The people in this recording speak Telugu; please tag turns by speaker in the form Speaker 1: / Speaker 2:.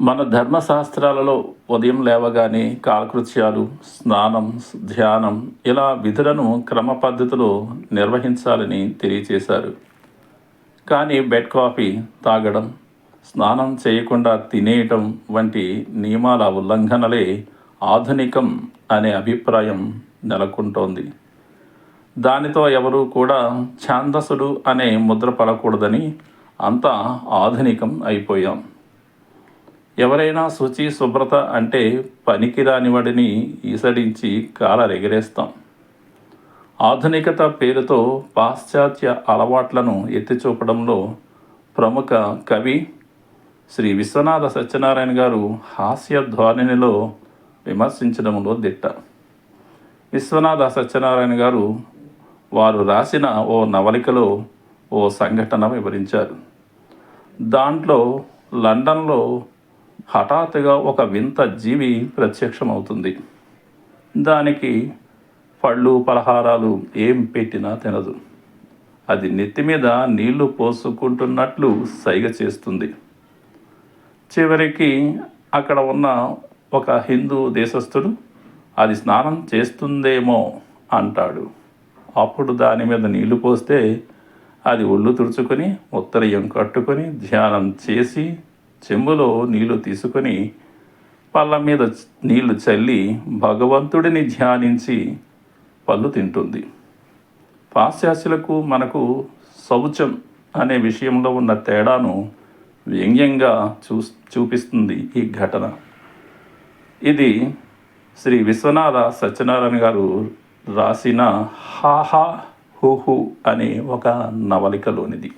Speaker 1: మన ధర్మశాస్త్రాలలో ఉదయం లేవగానే కాలకృత్యాలు స్నానం ధ్యానం ఇలా విధులను క్రమ పద్ధతిలో నిర్వహించాలని తెలియచేశారు. కానీ బెడ్ కాఫీ తాగడం స్నానం చేయకుండా తినేయటం వంటి నియమాల ఉల్లంఘనలే ఆధునికం అనే అభిప్రాయం నెలకొంటోంది. దానితో ఎవరూ కూడా ఛాందసుడు అనే ముద్ర పడకూడదని అంతా ఆధునికం అయిపోయాం. ఎవరైనా శుచి శుభ్రత అంటే పనికిరాని వాడిని ఈసడించి కాలరెగరేస్తాం. ఆధునికత పేరుతో పాశ్చాత్య అలవాట్లను ఎత్తిచూపడంలో ప్రముఖ కవి శ్రీ విశ్వనాథ సత్యనారాయణ గారు హాస్య ధ్వనినిలో విమర్శించడంలో దిట్ట. విశ్వనాథ సత్యనారాయణ గారు వారు రాసిన ఓ నవలికలో ఓ సంఘటన వివరించారు. దాంట్లో లండన్లో హఠాత్తుగా ఒక వింత జీవి ప్రత్యక్షమవుతుంది. దానికి పళ్ళు పలహారాలు ఏం పెట్టినా తినదు. అది నెత్తి మీద నీళ్ళు పోసుకుంటున్నట్లు సైగ చేస్తుంది. చివరికి అక్కడ ఉన్న ఒక హిందూ దేశస్థుడు అది స్నానం చేస్తుందేమో అంటాడు. అప్పుడు దాని మీద నీళ్ళు పోస్తే అది ఒళ్ళు తుడుచుకొని ఉత్తరయం కట్టుకొని ధ్యానం చేసి చెంబులో నీళ్ళు తీసుకొని పళ్ళ మీద నీళ్ళు చల్లి భగవంతుడిని ధ్యానించి పళ్ళు తింటుంది. పాశ్చాత్యులకు మనకు శౌచం అనే విషయంలో ఉన్న తేడాను వ్యంగ్యంగా చూ చూపిస్తుంది ఈ ఘటన. ఇది శ్రీ విశ్వనాథ సత్యనారాయణ గారు రాసిన హాహా హుహు అనే ఒక నవలికలోనిది.